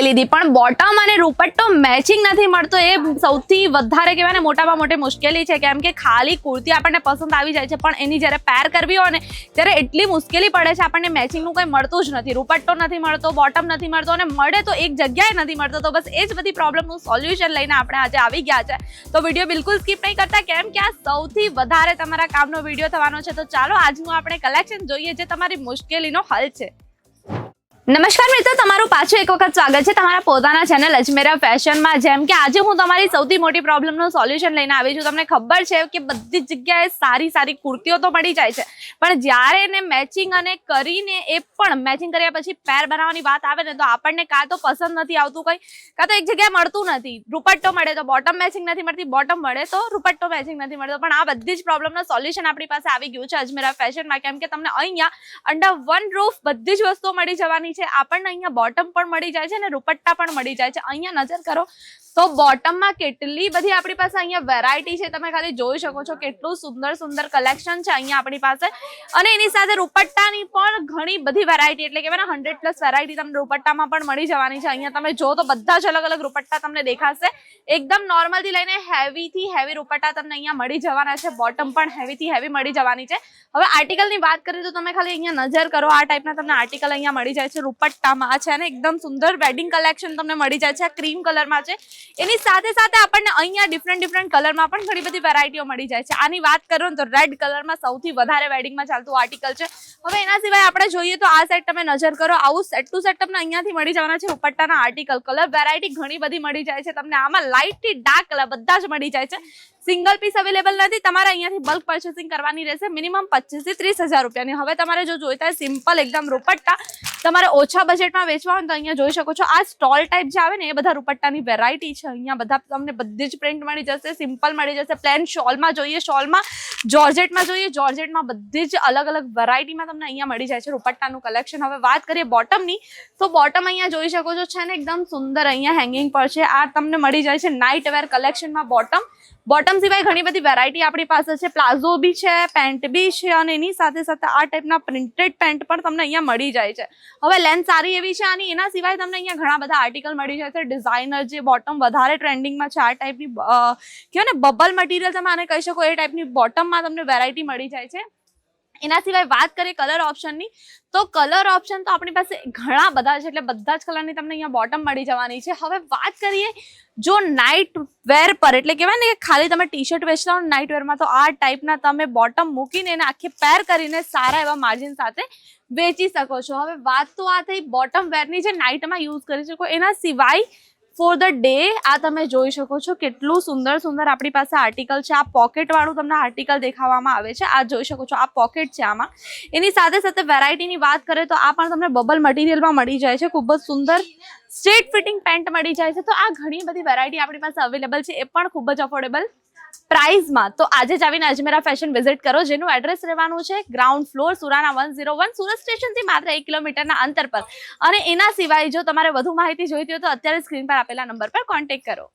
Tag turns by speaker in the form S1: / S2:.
S1: લઈ લીધી. પણ બોટમ અને રૂપટ્ટો મેચિંગ નથી મળતો. એ સૌથી વધારે કહેવાય ને મોટામાં મોટી મુશ્કેલી છે. કેમ કે ખાલી કુર્તી આપણને પસંદ આવી જાય છે, પણ એની જ્યારે પેર કરવી હોય ને, ત્યારે એટલી મુશ્કેલી પડે છે, આપણને મેચિંગનું કંઈ મળતું જ નથી. રૂપટ્ટો નથી મળતો બોટમ નથી મળતો અને મળે તો એક જગ્યાએ નથી મળતો. તો બસ એ જ બધી પ્રોબ્લેમનું સોલ્યુશન લઈને આપણે આજે આવી ગયા છે. તો વીડિયો બિલકુલ સ્કીપ નહીં કરતા, કેમ કે આ સૌથી વધારે તમારા કામનો વીડિયો થવાનો છે. તો ચાલો આજનું આપણે કલેક્શન જોઈએ જે તમારી મુશ્કેલીનો હલ છે. નમસ્કાર મિત્રો, તમારું પાછું એક વખત સ્વાગત છે તમારા પોતાના ચેનલ અજમેરા ફેશનમાં જેમ કે આજે હું તમારી સૌથી મોટી પ્રોબ્લેમનું સોલ્યુશન લઈને આવી છું. તમને ખબર છે કે બધી જગ્યાએ સારી સારી કુર્તીઓ તો મળી જાય છે. પણ જ્યારે એને મેચિંગ અને કરીને એ પણ મેચિંગ કર્યા પછી પેર બનાવવાની વાત આવે ને, તો આપણને કાં તો પસંદ નથી આવતું કંઈ. કાં તો એક જગ્યાએ મળતું નથી. રૂપટ્ટો મળે તો બોટમ મેચિંગ નથી મળતી. બોટમ મળે તો રૂપટ્ટો મેચિંગ નથી મળતો. પણ આ બધી જ પ્રોબ્લેમનું સોલ્યુશન આપણી પાસે આવી ગયું છે અજમેરા ફેશનમાં કેમ કે તમને અહીંયા અંડર વન રૂફ બધી જ વસ્તુઓ મળી જવાની છે. આપણને અહીંયા બોટમ પણ મળી જાય છે અને રૂપટ્ટા પણ મળી જાય છે. અહીંયા નજર કરો તો બોટમમાં કેટલી બધી આપણી પાસે અહીંયા વેરાયટી છે? તમે ખાલી જોઈ શકો છો કેટલું સુંદર સુંદર કલેક્શન છે અહીંયા આપણી પાસે. અને એની સાથે રૂપટ્ટાની પણ ઘણી બધી વેરાયટી એટલે કે હંડ્રેડ પ્લસ વેરાયટી તમને રૂપટ્ટામાં પણ મળી જવાની છે. અહીંયા તમે જો તો બધા જ અલગ અલગ રૂપટ્ટા તમને દેખાશે. એકદમ નોર્મલથી લઈને હેવીથી હેવી રૂપટ્ટા તમને અહીંયા મળી જવાના છે. બોટમ પણ હેવીથી હેવી મળી જવાની છે. હવે આર્ટિકલની વાત કરીએ તો તમે ખાલી અહીંયા નજર કરો. આ ટાઈપના તમને આર્ટિકલ અહીંયા મળી જાય છે. રૂપટ્ટામાં છે અને એકદમ સુંદર વેડિંગ કલેક્શન તમને મળી જાય છે. આ ક્રીમ કલરમાં છે. એની સાથે સાથે આપણને અહીંયા ડિફરન્ટ ડિફરન્ટ કલરમાં પણ ઘણી બધી વેરાયટીઓ મળી જાય છે. આની વાત કરો તો રેડ કલરમાં સૌથી વધારે વેડિંગમાં ચાલતું આર્ટિકલ છે. હવે એના સિવાય આપણે જોઈએ તો આ સેટ તમે નજર કરો, આવું સેટ ટુ સેટ તમને અહીંયાથી મળી જવાના છે ઉપટ્ટાના આર્ટિકલ કલર વેરાયટી ઘણી બધી મળી જાય છે. તમને આમાં લાઇટથી ડાર્ક કલર બધા જ મળી જાય છે. સિંગલ પીસ અવેલેબલ નથી. તમારે અહીંયાથી બલ્ક પરચેસિંગ કરવાની રહેશે. મિનિમમ પચીસથી ત્રીસ હજાર રૂપિયાની. હવે તમારે જો જોઈતા સિમ્પલ એકદમ રૂપટ્ટા. તમારે ઓછા બજેટમાં વેચવા હોય તો અહીંયા જોઈ શકો છો. આ સ્ટોલ ટાઈપ જે આવે ને, એ બધા રૂપટ્ટાની વેરાયટી છે. અહીંયા બધા તમને બધી જ પ્રિન્ટ મળી જશે સિમ્પલ મળી જશે. પ્લેન શોલમાં જોઈએ શોલમાં જોર્જેટમાં જોઈએ. જોર્જેટમાં બધી જ અલગ અલગ વેરાયટીમાં તમને અહીંયા મળી જાય છે રૂપટ્ટાનું કલેક્શન હવે વાત કરીએ બોટમની તો બોટમ અહીંયા જોઈ શકો છો છે ને, એકદમ સુંદર અહીંયા હેંગિંગ પર છે. આ તમને મળી જાય છે નાઇટ વેર કલેક્શનમાં બોટમ બોટમ સિવાય ઘણી બધી વેરાયટી આપણી પાસે છે. પ્લાઝો બી છે પેન્ટ બી છે અને એની સાથે સાથે આ ટાઈપના પ્રિન્ટેડ પેન્ટ પણ તમને અહીંયા મળી જાય છે. હવે લેન્થ સારી એવી છે અને એના સિવાય તમને અહીંયા ઘણા બધા આર્ટિકલ મળી જાય છે. ડિઝાઇનર જે બોટમ વધારે ટ્રેન્ડિંગમાં છે, આ ટાઈપની કહેવાય ને બબલ મટીરિયલ તમે આને કહી શકો, એ ટાઈપની બોટમમાં તમને વેરાયટી મળી જાય છે. એના સિવાય વાત કરીએ કલર ઓપ્શનની તો કલર ઓપ્શન તો આપણી પાસે ઘણા બધા છે, એટલે બધા જ કલરની તમને અહીંયા બોટમ મળી જવાની છે. હવે વાત કરીએ જો નાઇટ વેર પર, એટલે કહેવાય ને કે ખાલી તમે ટી શર્ટ વેચતા હો નાઇટ વેરમાં તો આ ટાઈપના તમે બોટમ મૂકીને એને આખી પેર કરીને સારા એવા માર્જિન સાથે વેચી શકો છો. હવે વાત તો આ થઈ બોટમ વેરની જે નાઇટમાં યુઝ કરી શકો એના સિવાય ફોર ધ ડે આ તમે જોઈ શકો છો કેટલું સુંદર સુંદર આપણી પાસે આર્ટિકલ છે. આ પોકેટ વાળું તમને આર્ટિકલ દેખાવામાં આવે છે. આ જોઈ શકો છો, આ પોકેટ છે આમાં. એની સાથે સાથે વેરાયટીની વાત કરીએ તો આ પણ તમને બબલ મટીરિયલમાં મળી જાય છે. ખૂબ જ સુંદર સ્ટ્રેટ ફિટિંગ પેન્ટ મળી જાય છે. તો આ ઘણી બધી વેરાયટી આપણી પાસે અવેલેબલ છે. એ પણ ખૂબ જ અફોર્ડેબલ પ્રાઇઝમાં. તો આજે જ આવીને અજમેરા ફેશન વિઝિટ કરો. જેનું એડ્રેસ રહેવાનું છે ground floor Surana one zero one, Surat સ્ટેશનથી માત્ર એક કિલોમીટરના અંતર પર. અને એના સિવાય જો તમારે વધુ માહિતી જોઈતી હોય તો અત્યારે સ્ક્રીન પર આપેલા નંબર પર કોન્ટેક્ટ કરો.